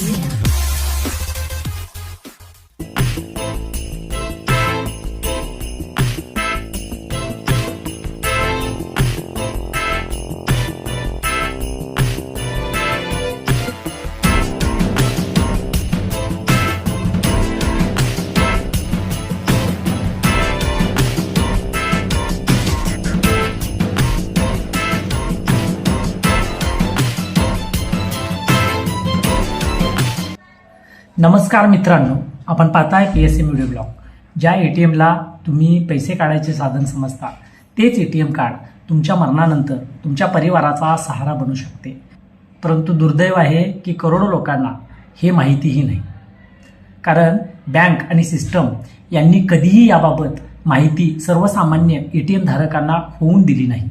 Yeah. नमस्कार मित्रांनो आपण पाहताय P S M video blog ज्या ए टी एमला तुम्ही पैसे काढायचे साधन समजता तेच ए टी एम कार्ड तुमच्या मरणानंतर तुमच्या परिवाराचा सहारा बनू शकते. परंतु दुर्दैव आहे की करोडो लोकांना हे माहितीही नाही. कारण बँक आणि सिस्टम यांनी कधीही याबाबत माहिती सर्वसामान्य ए टी एम धारकांना होऊन दिली नाही.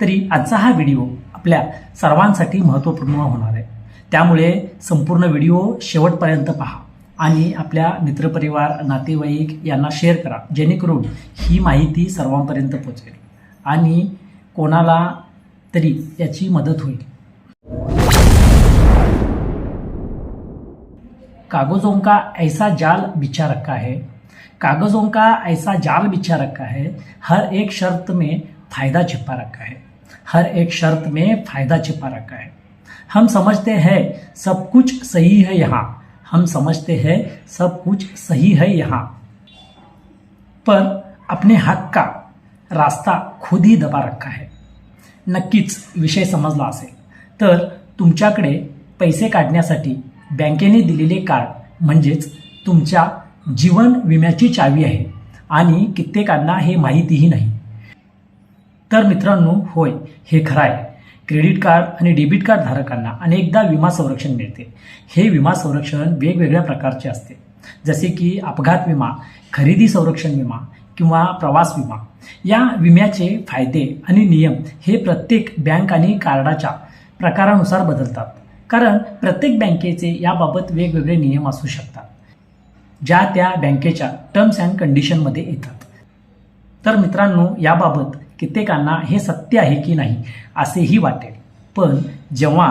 तरी आजचा हा व्हिडिओ आपल्या सर्वांसाठी महत्त्वपूर्ण होणार आहे. त्यामुळे संपूर्ण व्हिडिओ शेवटपर्यंत पहा आणि आपल्या मित्रपरिवार नातेवाईक यांना शेअर करा जेणेकरून ही माहिती सर्वांपर्यंत पोहोचेल आणि कोणाला तरी याची मदत होईल. कागजों का ऐसा जाल बिछा रखा है. कागजों का ऐसा जाल बिछा रखा है. हर एक शर्त में फायदा छिपा रखा है. हर एक शर्त में फायदा छिपा रखा है. हम समझते हैं सब कुछ सही है यहाँ। हम समझते हैं सब कुछ सही है यहाँ। पर अपने हक का रास्ता खुद ही दबा रखा है। नक्कीच विषय समजला असेल। तर तुमच्याकडे पैसे काढण्यासाठी बँकेने दिलेले कार्ड म्हणजेच तुमच्या जीवन विम्याची चावी आहे आणि कित्येकांना हे माहितीही नाही. तर मित्रांनो होय हे खरं आहे. क्रेडिट कार्ड आणि डेबिट कार्ड धारकांना अनेकदा विमा संरक्षण मिळते. हे विमा संरक्षण वेगवेगळ्या प्रकारचे असते. जसे की अपघात विमा खरेदी संरक्षण विमा किंवा प्रवास विमा. या विम्याचे फायदे आणि नियम हे प्रत्येक बँक आणि कार्डाच्या प्रकारानुसार बदलतात. कारण प्रत्येक बँकेचे याबाबत वेगवेगळे नियम असू शकतात ज्या त्या बँकेच्या टर्म्स अँड कंडिशनमध्ये येतात. तर मित्रांनो याबाबत कित्येकांना हे सत्य आहे की नाही असेही वाटेल. पण जेव्हा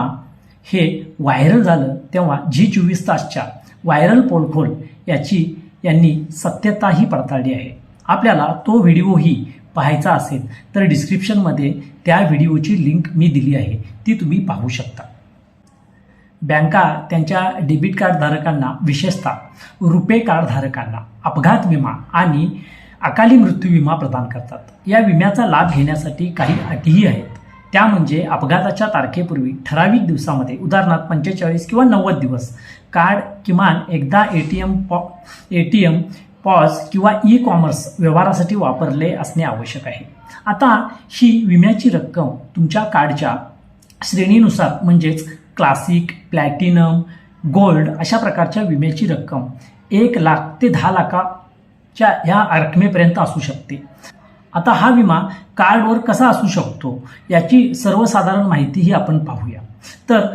हे व्हायरल झालं तेव्हा जी चोवीस तासच्या व्हायरल पोलखोल याची यांनी सत्यताही पडताळली आहे. आपल्याला तो व्हिडिओही पाहायचा असेल तर डिस्क्रिप्शनमध्ये त्या व्हिडिओची लिंक मी दिली आहे. ती तुम्ही पाहू शकता. बँका त्यांच्या डेबिट कार्डधारकांना विशेषतः रुपे कार्डधारकांना अपघात विमा आणि अकाली मृत्यू विमा प्रदान करतात. या विम्याचा लाभ घेण्यासाठी काही अटीही आहेत. त्या म्हणजे अपघाताच्या तारखेपूर्वी ठराविक दिवसामध्ये उदाहरणार्थ पंचेचाळीस किंवा नव्वद दिवस कार्ड किमान एकदा ए टी एम पॉ ए टी एम पॉज किंवा ई कॉमर्स व्यवहारासाठी वापरले असणे आवश्यक आहे. आता ही विम्याची रक्कम तुमच्या कार्डच्या श्रेणीनुसार म्हणजेच क्लासिक प्लॅटिनम गोल्ड अशा प्रकारच्या विम्याची रक्कम एक लाख ते दहा लाखा च्या ह्या रकमेपर्यंत असू शकते. आता हा विमा कार्डवर कसा असू शकतो याची सर्वसाधारण माहितीही आपण पाहूया. तर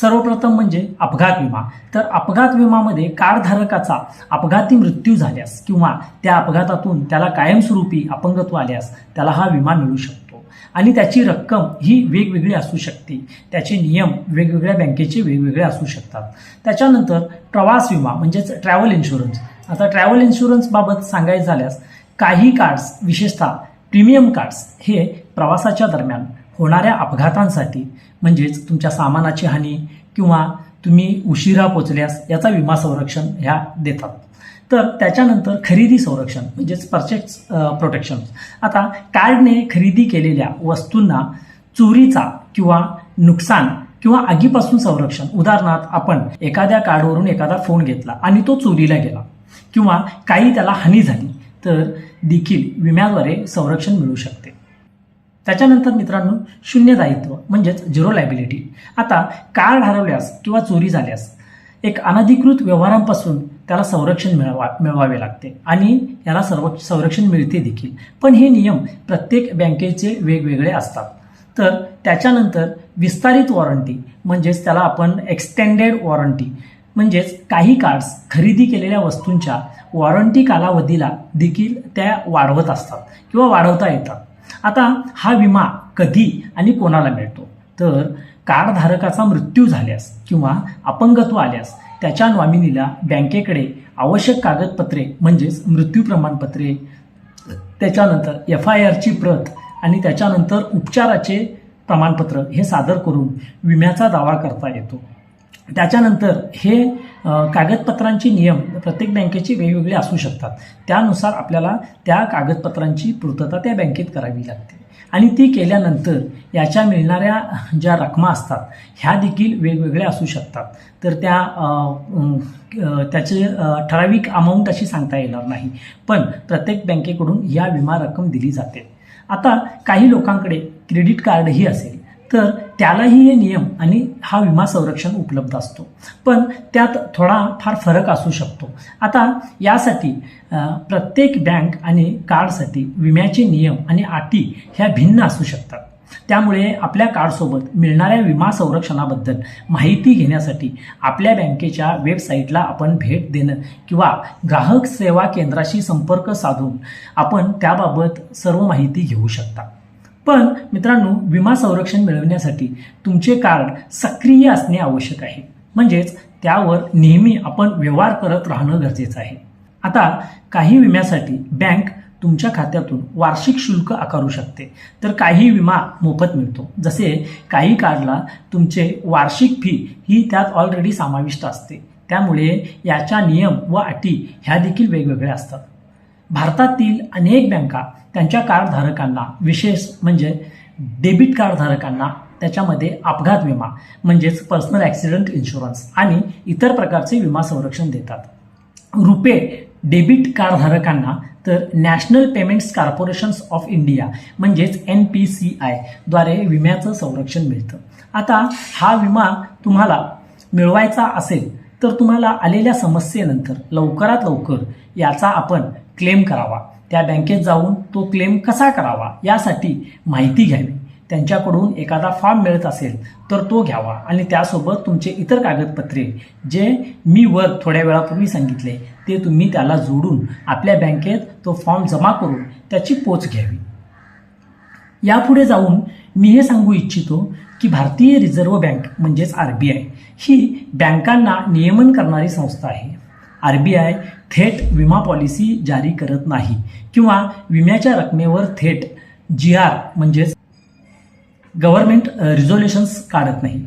सर्वप्रथम म्हणजे अपघात विमा. तर अपघात विमामध्ये कार्डधारकाचा अपघाती मृत्यू झाल्यास किंवा त्या अपघातातून त्याला कायमस्वरूपी अपंगत्व आल्यास त्याला हा विमा मिळू शकतो. आणि त्याची रक्कम ही वेगवेगळी असू शकते. त्याचे नियम वेगवेगळ्या बँकेचे वेगवेगळे असू शकतात. त्याच्यानंतर प्रवास विमा म्हणजेच ट्रॅव्हल इन्शुरन्स आता ट्रॅव्हल इन्शुरन्सबाबत सांगायचं झाल्यास काही कार्ड्स विशेषतः प्रीमियम कार्ड्स हे प्रवासाच्या दरम्यान होणाऱ्या अपघातांसाठी म्हणजेच तुमच्या सामानाची हानी किंवा तुम्ही उशिरा पोचल्यास याचा विमा संरक्षण ह्या देतात. तर त्याच्यानंतर खरेदी संरक्षण म्हणजेच परचेस प्रोटेक्शन आता कार्डने खरेदी केलेल्या वस्तूंना चोरीचा किंवा नुकसान किंवा आगीपासून संरक्षण. उदाहरणार्थ आपण एखाद्या कार्डवरून एखादा फोन घेतला आणि तो चोरीला गेला. किंवा काही त्याला हानी झाली तर देखील विम्याद्वारे संरक्षण मिळू शकते. त्याच्यानंतर मित्रांनो शून्य दायित्व म्हणजेच झिरो लायबिलिटी आता कार्ड हरवल्यास किंवा चोरी झाल्यास एक अनधिकृत व्यवहारांपासून त्याला संरक्षण मिळवा मिळवावे लागते आणि याला सर्व संरक्षण मिळते देखील. पण हे नियम प्रत्येक बँकेचे वेगवेगळे असतात. तर त्याच्यानंतर विस्तारित वॉरंटी म्हणजेच त्याला आपण एक्सटेंडेड वॉरंटी म्हणजेच काही कार्ड्स खरेदी केलेल्या वस्तूंच्या वॉरंटी कालावधीला देखील त्या वाढवत असतात किंवा वाढवता येतात. आता हा विमा कधी आणि कोणाला मिळतो? तर कार्डधारकाचा मृत्यू झाल्यास किंवा अपंगत्व आल्यास त्याच्या नॉमिनीला बँकेकडे आवश्यक कागदपत्रे म्हणजेच मृत्यू प्रमाणपत्रे त्याच्यानंतर एफ आय आरची प्रत आणि त्याच्यानंतर उपचाराचे प्रमाणपत्र हे सादर करून विम्याचा दावा करता येतो. त्याच्यानंतर हे कागदपत्रांचे नियम प्रत्येक बँकेचे वेगवेगळे असू शकतात. त्यानुसार आपल्याला त्या कागदपत्रांची पूर्तता त्या बँकेत करावी लागते. आणि ती केल्यानंतर याच्या मिळणाऱ्या ज्या रकमा असतात ह्या देखील वेगवेगळ्या असू शकतात. तर त्या त्याचे ठराविक अमाऊंट अशी सांगता येणार नाही. पण प्रत्येक बँकेकडून या विमा रक्कम दिली जाते. आता काही लोकांकडे क्रेडिट कार्डही असेल तर त्यालाही हे नियम आणि हा विमा संरक्षण उपलब्ध असतो. पण त्यात थोडा फार फरक असू शकतो. आता यासाठी प्रत्येक बँक आणि कार्डसाठी विम्याचे नियम आणि अटी ह्या भिन्न असू शकतात. त्यामुळे आपल्या कार्डसोबत मिळणाऱ्या विमा संरक्षणाबद्दल माहिती घेण्यासाठी आपल्या बँकेच्या वेबसाईटला आपण भेट देणं किंवा ग्राहक सेवा केंद्राशी संपर्क साधून आपण त्याबाबत सर्व माहिती घेऊ शकता. पण मित्रांनो विमा संरक्षण मिळवण्यासाठी तुमचे कार्ड सक्रिय असणे आवश्यक आहे. म्हणजेच त्यावर नेहमी आपण व्यवहार करत राहणं गरजेचं आहे. आता काही विम्यासाठी बँक तुमच्या खात्यातून वार्षिक शुल्क आकारू शकते. तर काही विमा मोफत मिळतो. जसे काही कार्डला तुमचे वार्षिक फी ही त्यात ऑलरेडी समाविष्ट असते. त्यामुळे याच्या नियम व अटी ह्या देखील वेगवेगळ्या असतात. भारतातील अनेक बँका त्यांच्या कार्डधारकांना विशेष म्हणजे डेबिट कार्डधारकांना त्याच्यामध्ये अपघात विमा म्हणजेच पर्सनल ॲक्सिडेंट इन्शुरन्स आणि इतर प्रकारचे विमा संरक्षण देतात. रुपे डेबिट कार्डधारकांना तर national payments corporations of India म्हणजेच एन पी सी आयद्वारे विम्याचं संरक्षण मिळतं. आता हा विमा तुम्हाला मिळवायचा असेल तर तुम्हाला आलेल्या समस्येनंतर लवकरात लवकर याचा आपण क्लेम करावा. त्या बँकेत जाऊन तो क्लेम कसा करावा यासाठी माहिती घ्यावी. त्यांच्याकडून एखादा फॉर्म मिळत असेल तर तो घ्यावा आणि त्यासोबत तुमचे इतर कागदपत्रे जे मी वर थोड्या वेळापूर्वी सांगितले ते तुम्ही त्याला जोडून आपल्या बँकेत तो फॉर्म जमा करून त्याची पोच घ्यावी. यापुढे जाऊन मी हे सांगू इच्छितो की भारतीय रिझर्व्ह बँक म्हणजेच आर बी आय ही बँकांना नियमन करणारी संस्था आहे. आर बी आय थेट विमा पॉलिसी जारी करत नाही किंवा विम्याच्या रकमेवर थेट जी आर म्हणजेच गव्हर्नमेंट रिझोल्युशन्स काढत नाही.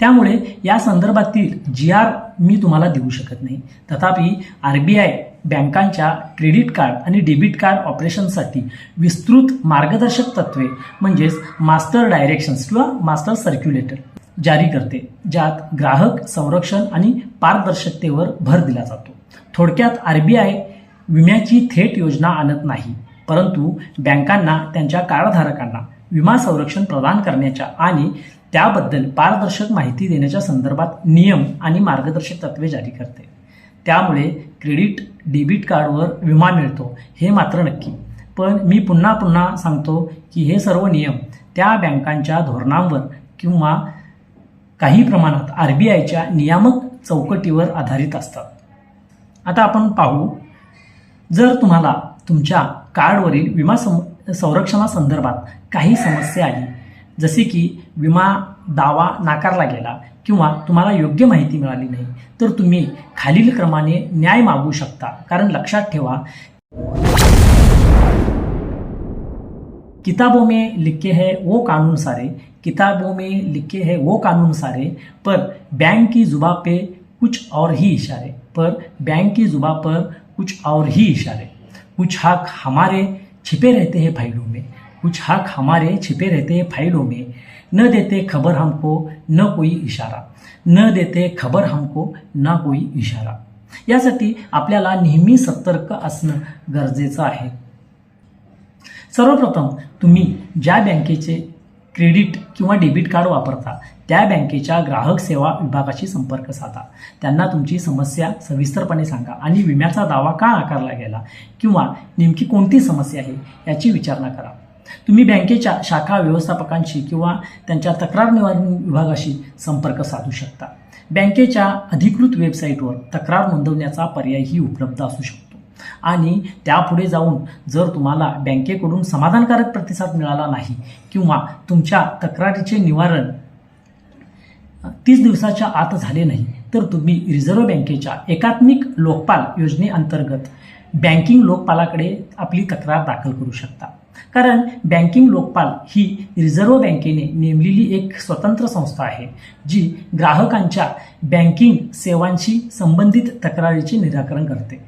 त्यामुळे या संदर्भातील जी आर मी तुम्हाला देऊ शकत नाही. तथापि आर बी आय बँकांच्या क्रेडिट कार्ड आणि डेबिट कार्ड ऑपरेशनसाठी विस्तृत मार्गदर्शक तत्वे म्हणजेच मास्टर डायरेक्शन्स किंवा मास्टर सर्क्युलेटर जारी करते ज्यात ग्राहक संरक्षण आणि पारदर्शकतेवर भर दिला जातो. थोडक्यात आर बी आय विम्याची थेट योजना आणत नाही परंतु बँकांना त्यांच्या कार्डधारकांना विमा संरक्षण प्रदान करण्याच्या आणि त्याबद्दल पारदर्शक माहिती देण्याच्या संदर्भात नियम आणि मार्गदर्शक तत्वे जारी करते. त्यामुळे क्रेडिट डेबिट कार्डवर विमा मिळतो हे मात्र नक्की. पण मी पुन्हा पुन्हा सांगतो की हे सर्व नियम त्या बँकांच्या धोरणांवर किंवा काही प्रमाणात आर बी आयच्या नियामक चौकटीवर आधारित असतात. आता आपण पाहू. जर तुम्हाला तुमच्या कार्डवरील विमा सं संरक्षणासंदर्भात काही समस्या आली जसे की विमा दावा नाकारला गेला किंवा तुम्हाला योग्य माहिती मिळाली नाही तर तुम्ही खालील क्रमाने न्याय मागू शकता. कारण लक्षात ठेवा किताबों में लिखे हैं वो कानून सारे किताबों में लिखे हैं वो कानून सारे पर बैंक की जुबा पे कुछ और ही इशारे पर बैंक की जुबा पर कुछ और ही इशारे। कुछ हक हमारे छिपे रहते हैं फाइलों में कुछ हक हमारे छिपे रहते हैं फाइलों में। न देते खबर हमको न कोई इशारा। न देते खबर हमको न कोई इशारा। यासाठी आपल्याला नेहमी सतर्क असणं गरजेचं आहे. सर्वप्रथम तुम्ही ज्या बँकेचे क्रेडिट किंवा डेबिट कार्ड वापरता त्या बँकेच्या ग्राहक सेवा विभागाशी संपर्क साधा. त्यांना तुमची समस्या सविस्तरपणे सांगा आणि विम्याचा दावा का आकारला गेला किंवा नेमकी कोणती समस्या आहे याची विचारणा करा. तुम्ही बँकेच्या शाखा व्यवस्थापकांशी किंवा त्यांच्या तक्रार निवारण विभागाशी संपर्क साधू शकता. बँकेच्या अधिकृत वेबसाईटवर तक्रार नोंदवण्याचा पर्यायही उपलब्ध असू शकतो. आणि त्यापुढे जाऊन जर तुम्हाला बँकेकडून समाधानकारक प्रतिसाद मिळाला नाही किंवा तुमच्या तक्रारीचे निवारण तीस दिवसाच्या आत झाले नाही तर तुम्ही रिझर्व्ह बँकेच्या एकात्मिक लोकपाल योजनेअंतर्गत बँकिंग लोकपालाकडे आपली तक्रार दाखल करू शकता. कारण बँकिंग लोकपाल ही रिझर्व्ह बँकेने नेमलेली एक स्वतंत्र संस्था आहे जी ग्राहकांच्या बँकिंग सेवांशी संबंधित तक्रारीचे निराकरण करते.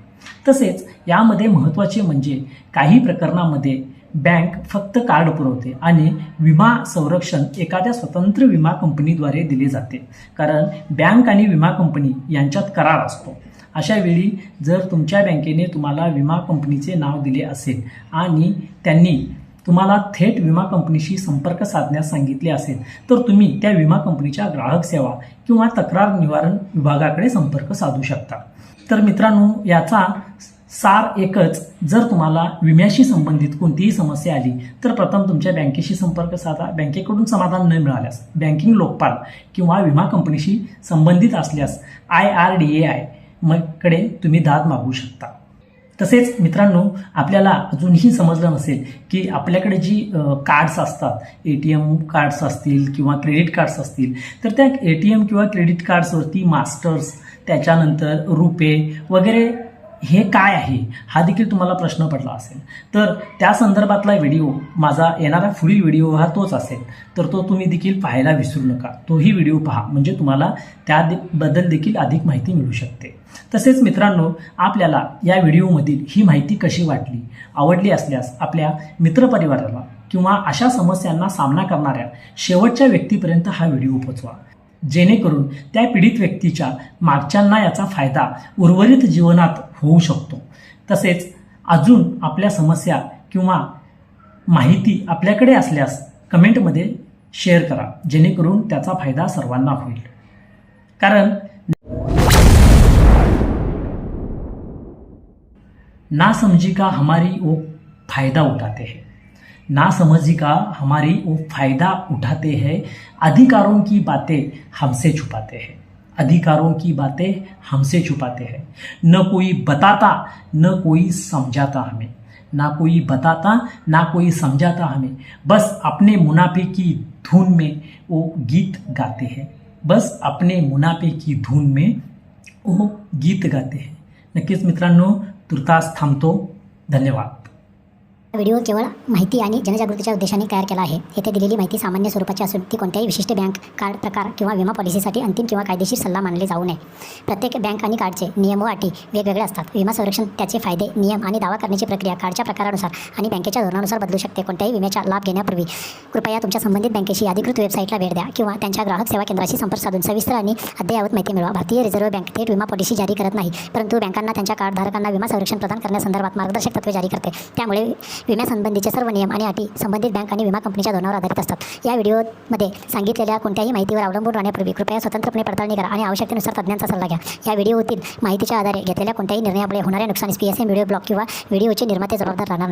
तसेच यामध्ये महत्त्वाचे म्हणजे काही प्रकरणामध्ये बँक फक्त कार्ड पुरवते आणि विमा संरक्षण एखाद्या स्वतंत्र विमा कंपनीद्वारे दिले जाते. कारण बँक आणि विमा कंपनी यांच्यात करार असतो. अशा वेळी जर तुमच्या बँकेने तुम्हाला विमा कंपनीचे नाव दिले असेल आणि त्यांनी तुम्हाला थेट विमा कंपनीशी संपर्क साधण्यास सांगितले असेल तर तुम्ही त्या विमा कंपनीच्या ग्राहक सेवा किंवा तक्रार निवारण विभागाकडे संपर्क साधू शकता. तर मित्रांनो याचा सार एकच. जर तुम्हाला विम्याशी संबंधित कोणतीही समस्या आली तर प्रथम तुमच्या बँकेशी संपर्क साधा. बँकेकडून समाधान न मिळाल्यास बँकिंग लोकपाल किंवा विमा कंपनीशी संबंधित असल्यास आय आर डी ए आयकडे तुम्ही दाद मागू शकता. तसेच मित्रांनो आपल्याला अजूनही समजलं नसेल की आपल्याकडे जी कार्ड्स असतात ए टी एम कार्ड्स असतील किंवा क्रेडिट कार्ड्स असतील तर त्या ए टी एम किंवा क्रेडिट कार्ड्सवरती मास्टर्स त्याच्यानंतर रुपे वगैरे हे काय आहे हा देखील तुम्हाला प्रश्न पडला असेल. तर त्या संदर्भातला व्हिडिओ माझा येणारा पुढील व्हिडिओ हा तोच असेल. तर तो तुम्ही देखील पाहायला विसरू नका. तोही व्हिडिओ पहा म्हणजे तुम्हाला त्याबद्दल देखील अधिक माहिती मिळू शकते. तसेच मित्रांनो आपल्याला या व्हिडिओमधील ही माहिती कशी वाटली आवडली असल्यास आपल्या मित्रपरिवाराला किंवा अशा समस्यांना सामना करणाऱ्या शेवटच्या व्यक्तीपर्यंत हा व्हिडिओ पोचवा. जेणेकरून त्या पीडित व्यक्तीच्या मागच्यांना याचा फायदा उर्वरित जीवनात होऊ शकतो. तसेच अजून आपल्या समस्या किंवा माहिती आपल्याकडे असल्यास कमेंटमध्ये शेअर करा जेणेकरून त्याचा फायदा सर्वांना होईल. कारण ना समझी का हमारी वो फायदा उठाते हैं. ना समझी का हमारी वो फ़ायदा उठाते हैं, अधिकारों की बातें हमसे छुपाते हैं। अधिकारों की बातें हमसे छुपाते हैं। न कोई बताता, न कोई समझाता हमें। ना कोई बताता, ना कोई समझाता हमें। बस अपने मुनाफे की धुन में वो गीत गाते हैं। बस अपने मुनाफे की धुन में वो गीत गाते हैं। नक्कीच मित्रांनो, तुर्तास थांबतो धन्यवाद। व्हिडिओ केवळ माहिती आणि जनजागृतीच्या उद्देशाने तयार केला आहे. येथे दिलेली माहिती सामान्य स्वरूपाची असून ती कोणत्याही विशिष्ट बँक कार्ड प्रकार किंवा विमा पॉलिसीसाठी अंतिम किंवा कायदेशीर सल्ला मानले जाऊ नये. प्रत्येक बँक आणि कार्डचे नियम व अटी वेगवेगळे असतात. विमा संरक्षण त्याचे फायदे नियम आणि दावा करण्याची प्रक्रिया कार्डच्या प्रकारानुसार आणि बँकेच्या धोरणानुसार बदलू शकते. कोणत्याही विम्याचा लाभ घेण्यापूर्वी कृपया तुमच्या संबंधित बँकेशी अधिकृत वेबसाईटला भेट द्या किंवा त्यांच्या ग्राहक सेवा केंद्राशी संपर्क साधून सविस्तर आणि अद्ययावत माहिती मिळवा. भारतीय रिझर्व्ह बँक थेट विमा पॉलिसी जारी करत नाही परंतु बँकांना त्यांच्या कार्डधारकांना विमा संरक्षण प्रदान करण्यासंदर्भात मार्गदर्शक तत्वे जारी करते. त्यामुळे विम्यासंबंधीचे सर्व नियम आणि अटी संबंधित बँक आणि विमा कंपनीच्या धोरणावर आधारित असतात. या व्हिडिओमध्ये सांगितलेल्या कोणत्याही माहितीवर अवलंबून राहण्यापूर्वी कृपया स्वतंत्रपणे पडताळणी करा आणि आवश्यकतेनुसार तज्ञांचा सल्ला घ्या. या व्हिडिओतील माहितीच्या आधारे घेतलेल्या कोणत्याही निर्णयामुळे होणाऱ्या नुकसानीस P S M video blog किंवा व्हिडिओचे निर्माते जबाबदार राहणार नाहीत.